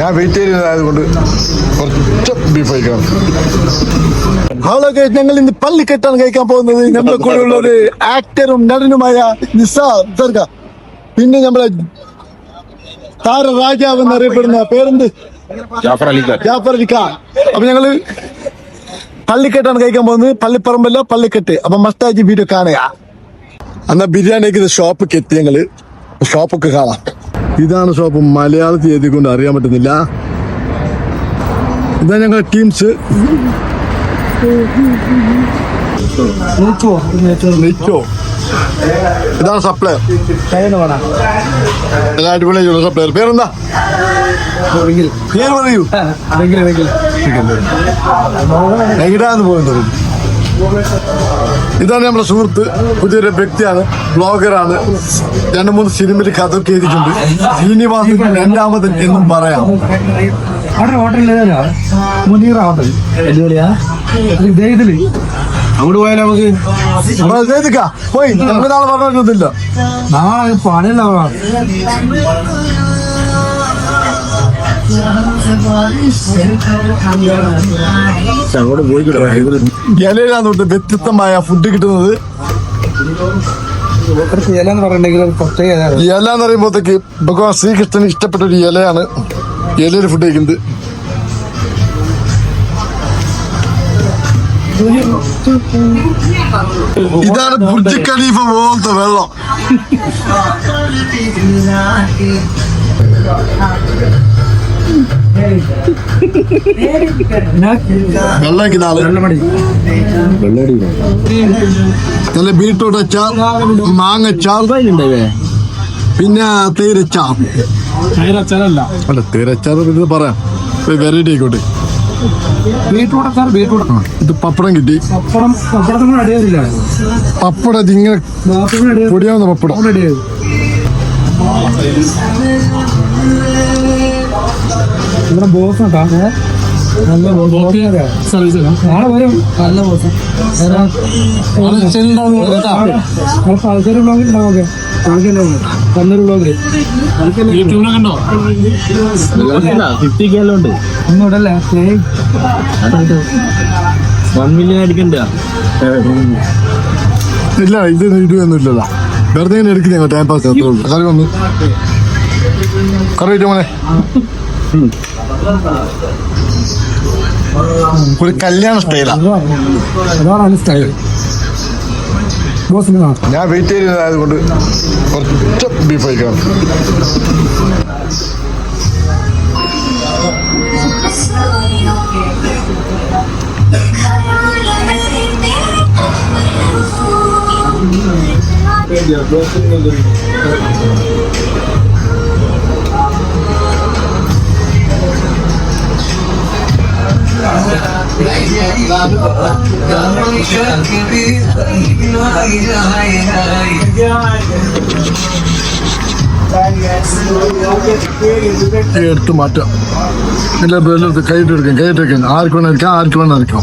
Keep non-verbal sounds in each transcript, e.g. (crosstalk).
ഞാൻ വെജിറ്റേറിയൻ ആയതുകൊണ്ട് കുറച്ച് ബീഫ് കഴിക്കണം. ഹലോ ഗൈസ് ഞങ്ങൾ ഇന്ന് പള്ളിക്കെട്ടാണ് കഴിക്കാൻ പോകുന്നത്. നമ്മുടെ കൂടെ ഉള്ള ഒരു ആക്ടറും നടനുമായ നിസാർ ദർഗ. പിന്നെ നമ്മളെ താര രാജാവ് എന്നറിയപ്പെടുന്ന പേരെന്ത്? ജാഫർ ജാഫർ അലി ഖാൻ. അപ്പൊ ഞങ്ങൾ പള്ളിക്കെട്ടാണ് കഴിക്കാൻ പോകുന്നത്. പള്ളിപ്പറമ്പല്ല പള്ളിക്കെട്ട്. അപ്പൊ മസ്താജി വീഡിയോ കാണുക. എന്നാ ബിരിയാണിക്ക് ഷോപ്പൊക്കെ എത്തി ഞങ്ങൾ. ഷോപ്പൊക്കെ കാണാം. ഇതാണ് ഷോപ്പ് മലയാളത്തിൽ എഴുതിക്കൊണ്ട് അറിയാൻ പറ്റുന്നില്ല. ഇതാ ഞങ്ങൾ ടീംസ് ഇതാണ് സപ്ലൈ എല്ലാ അടിപൊളിയായിട്ടുള്ള സപ്ലയർ. പേരെന്താ? പേര് പറയൂ. എങ്ങനെയാന്ന് പോയത് ഇതാണ് നമ്മുടെ സുഹൃത്ത് പുതിയൊരു വ്യക്തിയാണ് ബ്ലോഗറാണ്. രണ്ട് മൂന്ന് സിനിമയിൽ കഥയൊക്കെ എഴുതിയിട്ടുണ്ട്. ശ്രീനിവാസൻ രണ്ടാമതൻ എന്നും പറയാം. അവിടെ ഹോട്ടലിൽ മുനീറ ഹോട്ടൽ അടിപൊളിയാ. ഇതിൽ അങ്ങോട്ട് പോയാൽ നമുക്ക്? പോയി നമുക്ക് നാളെ പറഞ്ഞില്ല നാളെ പണിയല്ല ഇലയിലാണ് തൊട്ട് വ്യത്യസ്തമായ ഫുഡ് കിട്ടുന്നത്. ഇല എന്ന് പറയുമ്പോഴത്തേക്ക് ഭഗവാൻ ശ്രീകൃഷ്ണന് ഇഷ്ടപ്പെട്ട ഒരു ഇലയാണ് ഇലയിൽ ഫുഡ് കഴിക്കുന്നത് ഇതാണ് ബുർജ് ഖലീഫ പോലത്തെ വെള്ളം (laughs) നല്ല ബീട്രൂട്ട് അച്ചാർ മാങ്ങ അച്ചാർ പിന്നെ തേരച്ചാർ അതിലച്ചാറല്ല അല്ല തേരച്ചാർ ഇത് പറയാം. വെറൈറ്റി ആയിക്കോട്ടെ. ബീട്രൂട്ട് അച്ചാർ ബീട്രൂട്ട് ഇത് പപ്പടം കിട്ടി. പപ്പടം പപ്പടത്തിന് പപ്പടം ഇങ്ങനെ പൊടിയാവുന്ന പപ്പടം. ഇവിടെ ബോസ് കേട്ടാ നല്ല ബോസ് നാളെ വരും. നല്ല ബോസ് ആൾക്കാർ ബ്ലോഗ് ഉണ്ടാവും കണ്ണൂർ വൺ മില്യൺ അടിക്കണ്ട. ഇല്ല ഇത് ഇടുകയൊന്നും ഇല്ലല്ലോ. വെറുതെ ഇങ്ങനെ എടുക്കുന്ന ടൈം പാസ് അത്രേ ഉള്ളൂ കറി വന്നു. കറി വെച്ചോ മോനെ? ഒരു കല്യാണ സ്റ്റൈലാ അതാണ് സ്റ്റൈൽ ഞാൻ വെജിറ്റേറിയൻ ആയതുകൊണ്ട് കുറച്ച് ബീഫ് കഴിക്കണം. ഈ എടുത്ത് മാറ്റാം. എല്ലാ ബെല്ലെടുത്ത് കൈയിട്ട് എടുക്കാം കൈയിട്ട് വെക്കാം ആർക്ക് വേണം എടുക്കാം ആർക്ക് വേണം എടുക്കാം.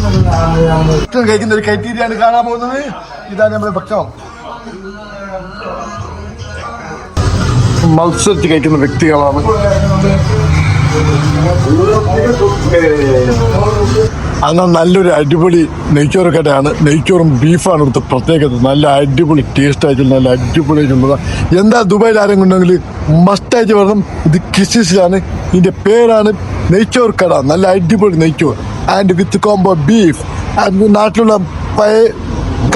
ഭക്ഷണം കഴിക്കുന്ന ഒരു കൈത്തീരിയാണ് കാണാൻ പോകുന്നത്. ഇതാണ് നമ്മുടെ ഭക്ഷണം. മത്സരിച്ച് കഴിക്കുന്ന വ്യക്തികളാണ്. എന്നാൽ നല്ലൊരു അടിപൊളി നെയ്ച്ചോറ് കടയാണ്. നെയ്ച്ചോറും ബീഫാണ് ഇവിടുത്തെ പ്രത്യേകത. നല്ല അടിപൊളി ടേസ്റ്റ് ആയിട്ടുള്ള നല്ല അടിപൊളി ആയിട്ടുള്ളതാണ് എന്താ ദുബായിൽ ആരെങ്കിലും ഉണ്ടെങ്കിൽ മസ്റ്റായിട്ട് വരണം. ഇത് കിസിസിലാണ് ഇതിന്റെ പേരാണ് നെയ്ച്ചോർ കട. നല്ല അടിപൊളി നെയ്ച്ചോർ ആൻഡ് വിത്ത് കോംബോ ബീഫ് നാട്ടിലുള്ള പഴയ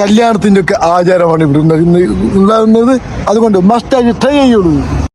കല്യാണത്തിന്റെ ഒക്കെ ആചാരമാണ് ഇവിടെ ഉണ്ടാകുന്നത് അതുകൊണ്ട് മസ്റ്റായിട്ട് ട്രൈ ചെയ്യുള്ളൂ.